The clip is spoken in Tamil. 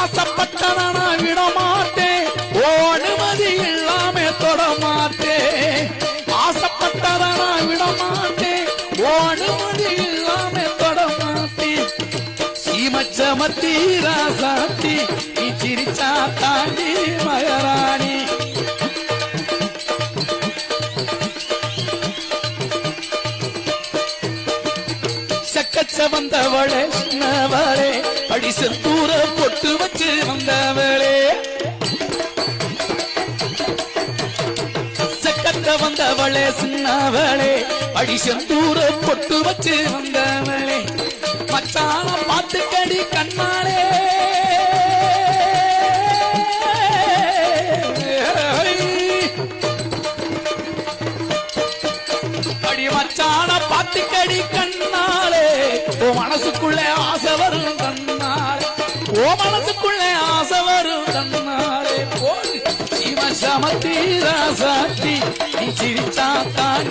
ஆசைப்பட்டத விடமாட்டேன். ஓ அனுமதி இல்லாம தொடமாட்டேன். மாட்டேன் விடமாட்டேன். ஓ அனுமதி இல்லாம தொடமாட்டேன். சீமச்சமத்தி ராசாத்தி நீ சிரிச்சா தாண்டி கச்ச வந்தவளே சின்னவளே. படிசு தூர பொட்டு வச்சு வந்தவளே. சக்கத்த வந்தவளே சின்னவளே. படிசு தூர பொட்டு வச்சு வந்தவளே. மச்சான பாத்துக்கடி கடி கண்ணாலே சரி மச்சான பாத்து கடி கண்ணாலே ஓ மனசுக்குள்ளே ஆசை வரும் கண்ணாலே. ஓ மனசுக்குள்ளே ஆசை வரும் கண்ணாலே. ஓ சிவ ராசாத்தி நீ சிரிச்சா தாண்டி